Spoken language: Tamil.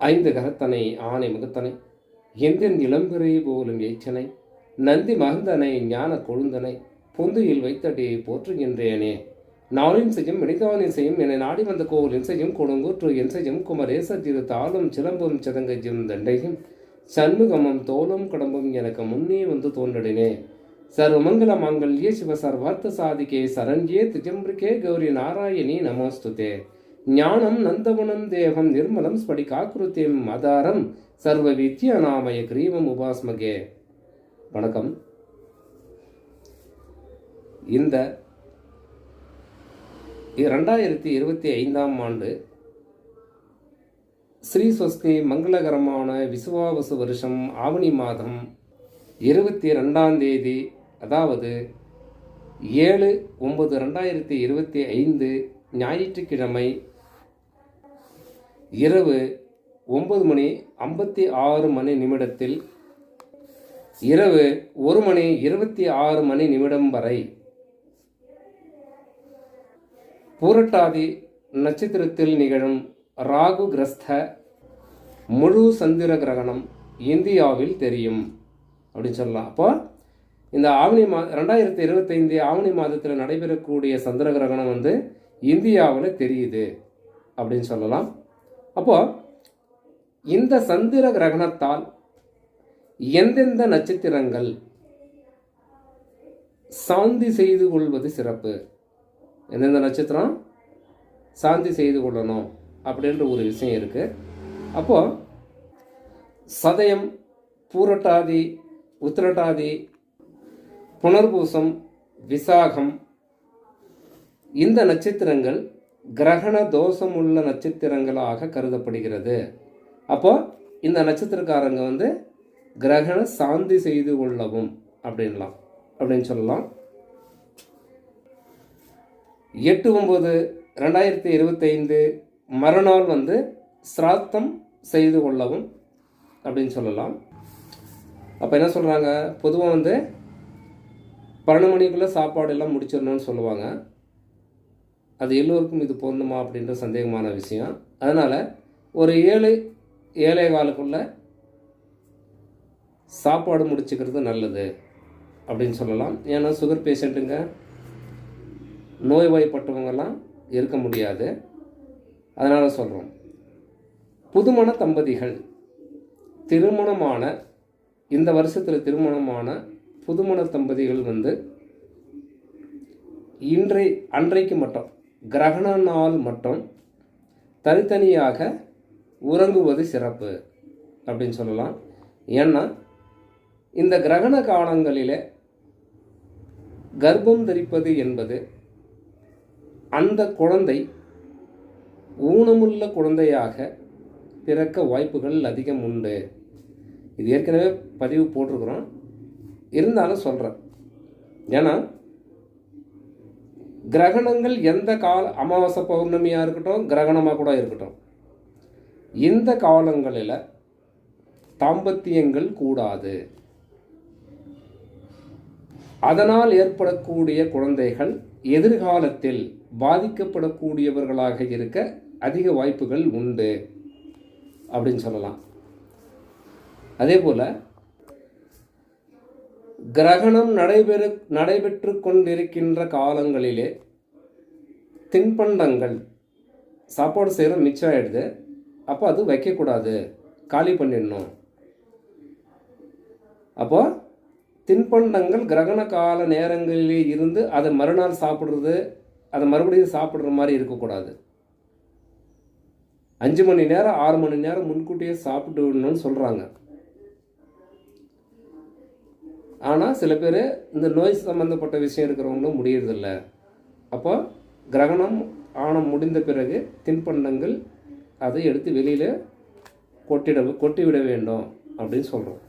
ஐந்து கரத்தனை ஆனை முகத்தனை எந்தெந்த இளம்பிறை போலும் ஏச்சனை நந்தி மகந்தனை ஞான கொழுந்தனை பொந்துயில் வைத்தடி போற்றுகின்றேனே. நாளின் செய்யும் இணைதானின் செய்யும் என நாடி வந்த கோவிலின் செய்யும் கொடுங்கூற்று என் செய்யும் குமரேச திரு தாளும் சிலம்பும் சிதங்கஜும் தண்டையும் சண்முகமும் தோளும் கடம்பும் எனக்கு முன்னே வந்து தோன்றினே சர்வமங்கல மாங்கல்யே சிவ சர்வார்த்த சாதிகே சரண்யே திஜம்பிரிகே கௌரி நாராயணி நமோஸ்துதே. ஞானம் நந்தவனம் தேகம் நிர்மலம் ஸ்படிகாக்கிருத்தியம் மதாரம் சர்வ வித்யாநாமய கிரீவம் உபாஸ்மகே. வணக்கம். இந்த ரெண்டாயிரத்தி இருபத்தி ஐந்தாம் ஆண்டு ஸ்ரீ ஸ்வஸ்தி மங்களகரமான விசுவாவசு வருஷம் ஆவணி மாதம் இருபத்தி ரெண்டாம் தேதி அதாவது ஏழு ஒன்பது ரெண்டாயிரத்தி இருபத்தி ஐந்து ஞாயிற்றுக்கிழமை இரவு ஒன்பது மணி ஐம்பத்தி ஆறு மணி நிமிடத்தில் இரவு ஒரு மணி இருபத்தி ஆறு மணி நிமிடம் வரை பூரட்டாதி நட்சத்திரத்தில் நிகழும் ராகு கிரஸ்த முழு சந்திர கிரகணம் இந்தியாவில் தெரியும் அப்படின்னு சொல்லலாம். அப்போ இந்த ஆவணி மா ரெண்டாயிரத்தி இருபத்தைந்து ஆவணி மாதத்தில் நடைபெறக்கூடிய சந்திர கிரகணம் வந்து இந்தியாவில் தெரியுது அப்படின்னு சொல்லலாம். அப்போ இந்த சந்திர கிரகணத்தால் எந்தெந்த நட்சத்திரங்கள் சாந்தி செய்து கொள்வது சிறப்பு? எந்தெந்த நட்சத்திரம் சாந்தி செய்து கொள்ளணும் அப்படின்ற ஒரு விஷயம் இருக்குது அப்போது சதயம் பூரட்டாதி உத்திரட்டாதி புனர்பூசம் விசாகம் இந்த நட்சத்திரங்கள் கிரகண தோஷம் உள்ள நட்சத்திரங்களாக கருதப்படுகிறது. அப்போது இந்த நட்சத்திரக்காரங்க வந்து கிரகண சாந்தி செய்து கொள்ளவும் அப்படின்லாம். அப்படின்னு சொல்லலாம். எட்டு ஒம்பது ரெண்டாயிரத்தி இருபத்தைந்து மறுநாள் வந்து சிராத்தம் செய்து கொள்ளவும் அப்படின்னு சொல்லலாம். அப்போ என்ன சொல்கிறாங்க பொதுவாக வந்து பன்னெண்டு மணிக்குள்ளே சாப்பாடு எல்லாம் முடிச்சிடணும்னு சொல்லுவாங்க. அது எல்லோருக்கும் இது பொருந்துமா அப்படின்ற சந்தேகமான விஷயம். அதனால் ஒரு ஏழு ஏழை காலுக்குள்ளே சாப்பாடு முடிச்சுக்கிறது நல்லது அப்படின்னு சொல்லலாம். ஏன்னா சுகர் பேஷண்ட்டுங்க நோய்வாய்ப்பட்டவங்கெல்லாம் இருக்க முடியாது. அதனால் சொல்கிறோம் புதுமண தம்பதிகள் திருமணமான இந்த வருஷத்தில் திருமணமான புதுமண தம்பதிகள் வந்து இன்றை அன்றைக்கு மட்டும் கிரகண நாள் மட்டும் தனித்தனியாக உறங்குவது சிறப்பு அப்படின்னு சொல்லலாம். ஏன்னா இந்த கிரகண காலங்களில் கர்ப்பம் தரிப்பது என்பது அந்த குழந்தை ஊனமுள்ள குழந்தையாக பிறக்க வாய்ப்புகள் அதிகம் உண்டு. இது ஏற்கனவே பதிவு போட்டிருக்கிறோம். இருந்தாலும் சொல்கிறேன் ஏன்னா கிரகணங்கள் எந்த கால அமாவாசை பௌர்ணமியாக இருக்கட்டும் கிரகணமாக கூட இருக்கட்டும். இந்த காலங்களில் தாம்பத்தியங்கள் கூடாது. அதனால் ஏற்படக்கூடிய குழந்தைகள் எதிர்காலத்தில் பாதிக்கப்படக்கூடியவர்களாக இருக்க அதிக வாய்ப்புகள் உண்டு. அப்படின்னு சொல்லலாம். அதே போல் கிரகணம் நடைபெறு நடைபெற்று கொண்டிருக்கின்ற காலங்களிலே தின்பண்டங்கள் சாப்பாடு செய்கிற மிச்சம் ஆகிடுது அப்போ அது வைக்கக்கூடாது. காலி பண்ணிடணும். அப்போ தின்பண்டங்கள் கிரகண கால நேரங்களிலே இருந்து அதை மறுநாள் சாப்பிட்றது அதை மறுபடியும் சாப்பிட்ற மாதிரி இருக்கக்கூடாது. அஞ்சு மணி நேரம் ஆறு மணி நேரம் முன்கூட்டியே சாப்பிட்டு விடணும்னு சொல்கிறாங்க ஆனால் சில பேர் இந்த நோய் சம்மந்தப்பட்ட விஷயம் இருக்கிறவங்களும் முடியறதில்ல. அப்போ கிரகணம் ஆணம் முடிந்த பிறகு தின்பண்டங்கள் அதை எடுத்து வெளியில் கொட்டிட கொட்டிவிட வேண்டும் அப்படின்னு சொல்கிறோம்